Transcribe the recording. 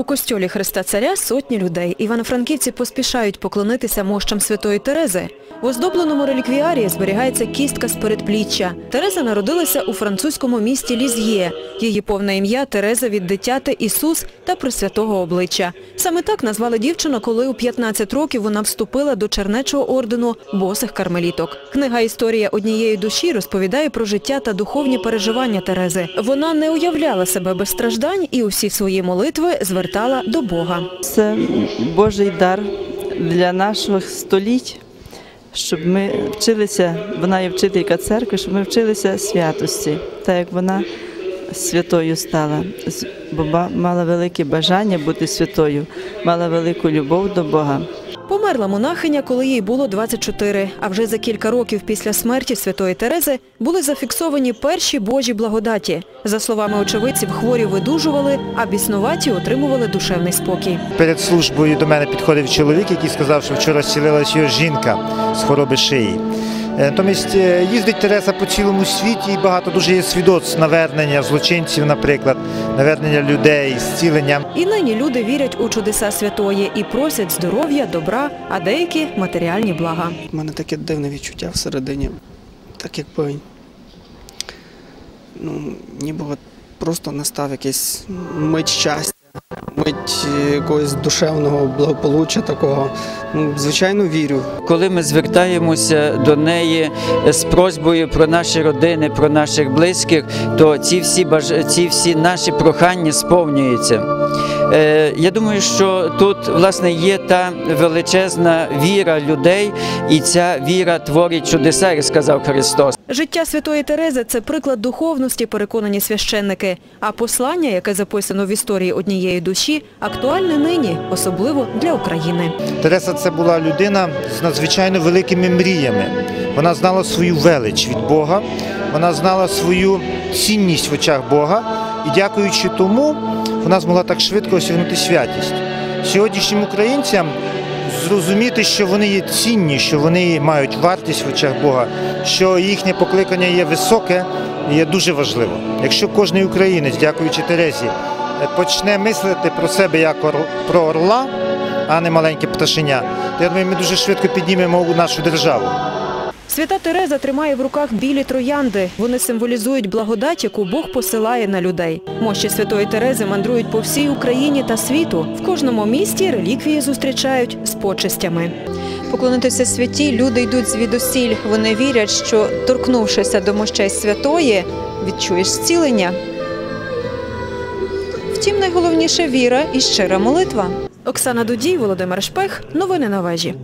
У костьолі Христа Царя сотні людей. Івано-франківці поспішають поклонитися мощам Святої Терези. В оздобленому реліквіарії зберігається кістка з передпліччя. Тереза народилася у французькому місті Ліз'є. Її повне ім'я Тереза від дитяти Ісус та Пресвятого обличчя. Саме так назвали дівчину, коли у 15 років вона вступила до Чернечого ордену босих кармеліток. Книга «Історія однієї душі» розповідає про життя та духовні переживання Терези. Вона не уявляла себе без страждань і усі свої молитви звертала до Бога. Це Божий дар для наших століть, щоб ми вчилися, вона є вчителька церкви, щоб ми вчилися святості, так як вона святою стала, бо мала велике бажання бути святою, мала велику любов до Бога. Померла монахиня, коли їй було 24, а вже за кілька років після смерті святої Терези були зафіксовані перші Божі благодаті. За словами очевидців, хворі видужували, а біснуваті отримували душевний спокій. Перед службою до мене підходив чоловік, який сказав, що вчора зцілилась його жінка з хвороби шиї. Е, Натомість е, їздить Тереса по цілому світі і багато дуже є свідоцтв навернення злочинців, наприклад, навернення людей, зцілення. І нині люди вірять у чудеса святої і просять здоров'я, добра, а деякі – матеріальні блага. У мене таке дивне відчуття всередині, так якби ну, ніби от просто настав якийсь мить щастя, е, якогось душевного благополуччя такого. Ну, звичайно, вірю. Коли ми звертаємося до неї з просьбою про наші родини, про наших близьких, то ці всі баж... ці всі наші прохання сповнюються. Е, я думаю, що тут власне є та величезна віра людей, і ця віра творить чудеса, як сказав Христос. Життя святої Терези – це приклад духовності, переконані священники. А послання, яке записано в історії однієї душі, актуальне нині, особливо для України. Тереса це була людина з надзвичайно великими мріями. Вона знала свою велич від Бога, вона знала свою цінність в очах Бога, і дякуючи тому, вона змогла так швидко осягнути святість. Сьогоднішнім українцям зрозуміти, що вони є цінні, що вони мають вартість в очах Бога, що їхнє покликання є високе, є дуже важливо. Якщо кожен українець, дякуючи Терезі, почне мислити про себе як про орла, а не маленьке пташеня, то я думаю, ми дуже швидко піднімемо нашу державу. Свята Тереза тримає в руках білі троянди. Вони символізують благодать, яку Бог посилає на людей. Мощі Святої Терези мандрують по всій Україні та світу. В кожному місті реліквії зустрічають з почестями. Поклонитися святі люди йдуть звідусіль. Вони вірять, що торкнувшися до мощей святої, відчуєш зцілення. Втім, найголовніше віра і щира молитва. Оксана Дудій, Володимир Шпех. Новини на вежі.